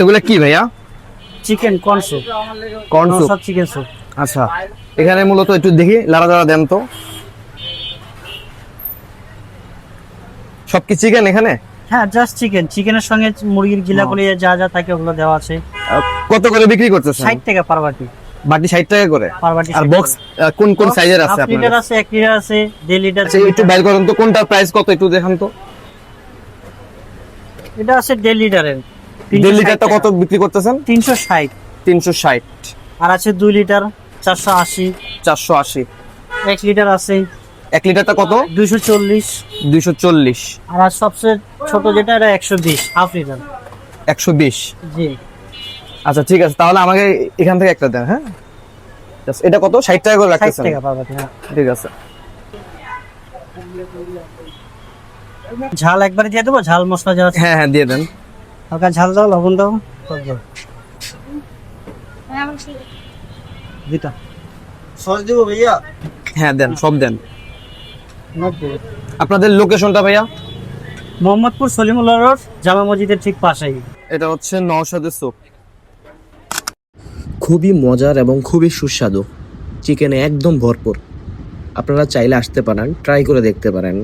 এগুলো কি ভাইয়া? Chicken corn soup corn soup সব চিকেন স্যুপ আচ্ছা। এখানে মূলত একটু দেখি লাড়া লাড়া দেন তো। সব কি চিকেন এখানে? হ্যাঁ জাস্ট চিকেন চিকেনের সঙ্গে মুরগির গিলা করে যা যা থাকে ওগুলো দেওয়া আছে। কত করে বিক্রি করতেছেন? ষাট টাকা পার বাটি। বাটি ষাট টাকা করে? আর বক্স কোন কোন সাইজের আছে আপনার? লিটার আছে এক লিটার আছে দেড় লিটার আচ্ছা একটু বাইর করেন তো কোনটার প্রাইস কত একটু দেখান তো। এটা আছে দেড় লিটারের দেড় লিটারটা কত বিক্রি করতেছেন? তিনশো ষাট। তিনশো ষাট। আর আছে দুই লিটার চারশো আশি। চারশো আশি। এক লিটার আছে। এক লিটারটা কত? দুইশো চল্লিশ। দুইশো চল্লিশ। আর আর সবচেয়ে ছোট যেটা এটা একশো বিশ হাফ লিটার একশো বিশ। জি। আচ্ছা ঠিক আছে তাহলে আমাকে এখান থেকে একটা দেন হ্যাঁ? এটা কত? ষাট টাকা করে রাখতেছেন। হ্যাঁ। ঠিক আছে। ঝাল একবারে দিয়ে দেবো? ঝাল মশলা যা হ্যাঁ হ্যাঁ দিয়ে দেন। হালকা ঝাল দাও লবণ দাও সব সস দেবো ভাইয়া? হ্যাঁ দেন সব দেন। আপনাদের লোকেশনটা ভাইয়া? মোহাম্মদপুর সলিমুল্লাহ রোড জামা মসজিদের ঠিক পাশেই। এটা হচ্ছে নওশাদের সুপ খুবই মজার এবং খুবই সুস্বাদু। চিকেনে একদম ভরপুর। আপনারা চাইলে আসতে পারেন ট্রাই করে দেখতে পারেন।